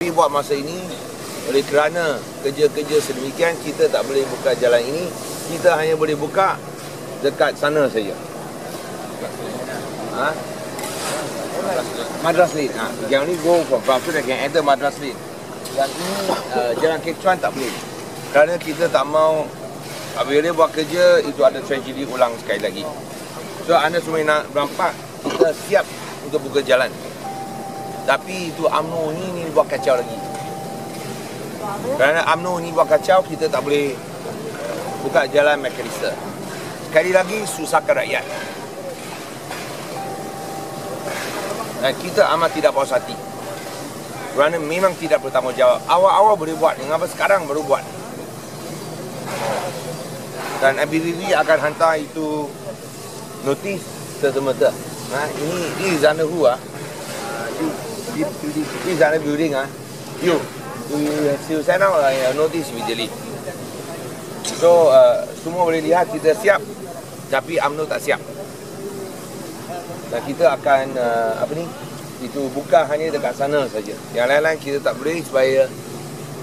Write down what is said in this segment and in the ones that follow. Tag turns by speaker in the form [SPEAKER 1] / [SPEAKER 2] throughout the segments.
[SPEAKER 1] Kami buat masa ini oleh kerana kerja-kerja sedemikian kita tak boleh buka jalan ini. Kita hanya boleh buka dekat sana saja. Ha? Madras Lane. Ha. yang ni go from they can enter Madras Lane. Dan ini uh, jalan Kecuan tak boleh. Kerana kita tak mau apabila buat kerja itu ada tragedi ulang sekali lagi. So anda semua nak berampak kita siap untuk buka jalan tapi itu UMNO ni ni buat kacau lagi. Kerana UMNO ni buat kacau kita tak boleh buka jalan McAllister sekali lagi susahkan rakyat. Dan kita amat tidak puas hati. Kerana memang tidak bertanggungjawab. Awal-awal boleh buat mengapa sekarang baru buat? Dan ABBB akan hantar itu notis serta-merta ha, ini ini Zana Hu ah. This, this, this Zana building ah. You, you, you send out a notice immediately. So uh, semua boleh lihat kita siap tapi UMNO tak siap. Dan kita akan uh, apa ni? Itu bukan hanya dekat sana saja. Yang lain-lain kita tak boleh supaya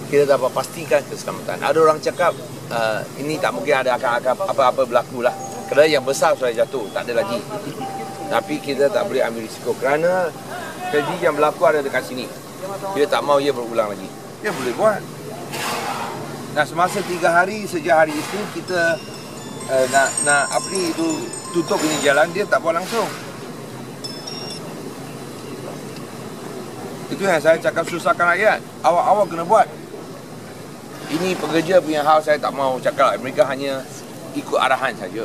[SPEAKER 1] kita dapat pastikan keselamatan. Ada orang cakap uh, ini tak mungkin ada akan apa-apa berlaku lah. Kerana yang besar sudah jatuh, tak ada lagi. Tapi kita tak boleh ambil risiko kerana tragedi yang berlaku ada dekat sini. Kita tak mahu ia berulang lagi. Dia boleh buat. Nah semasa tiga hari sejak hari itu kita uh, nak nak apa ni itu tutup ini jalan dia tak buat langsung. Itu yang saya cakap susahkan rakyat. Awak-awak kena buat. Ini pekerja punya hal saya tak mau cakap. Mereka hanya ikut arahan saja.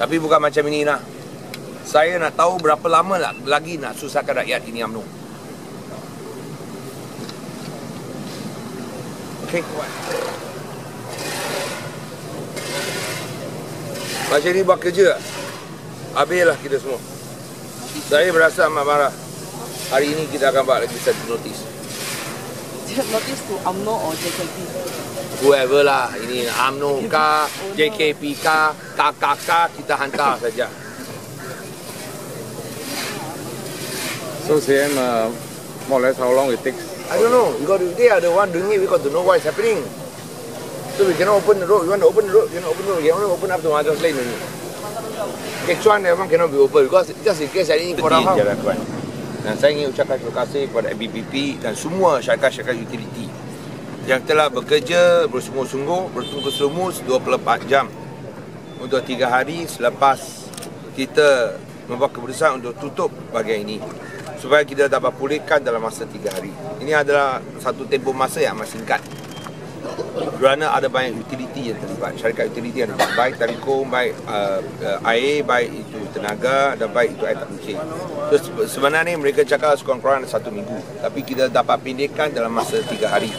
[SPEAKER 1] Tapi bukan macam ini lah. Saya nak tahu berapa lama lagi nak susahkan rakyat ini UMNO. Okey. Macam ni buat kerja. Habislah kita semua. Saya berasa amat marah. Hari ini kita akan buat lagi satu notis.
[SPEAKER 2] Notis to UMNO or JKP?
[SPEAKER 1] Whoever lah. Ini UMNO kah, JKP kah, KKK kita hantar saja.
[SPEAKER 3] So CM, uh, more or less how long it takes?
[SPEAKER 1] I don't know. To, they are the one doing it. We got to know what is happening. So we cannot open the road. We want to open the road. We cannot open the road. We only open up to Madras Lane only. Kecuan memang cannot be open because just in case any korang how. Dan saya ingin ucapkan terima kasih kepada MBPP dan semua syarikat-syarikat utiliti yang telah bekerja bersungguh-sungguh, bertungkus-lumus 24 jam untuk 3 hari selepas kita membuat keputusan untuk tutup bahagian ini supaya kita dapat pulihkan dalam masa 3 hari. Ini adalah satu tempoh masa yang amat singkat. Kerana ada banyak utiliti yang terlibat. Syarikat utiliti yang terlibat. Baik telekom baik uh, air baik itu tenaga dan baik itu air tak buncit so, sebenarnya mereka cakap sekurang-kurangnya satu minggu. Tapi kita dapat pendekkan dalam masa tiga hari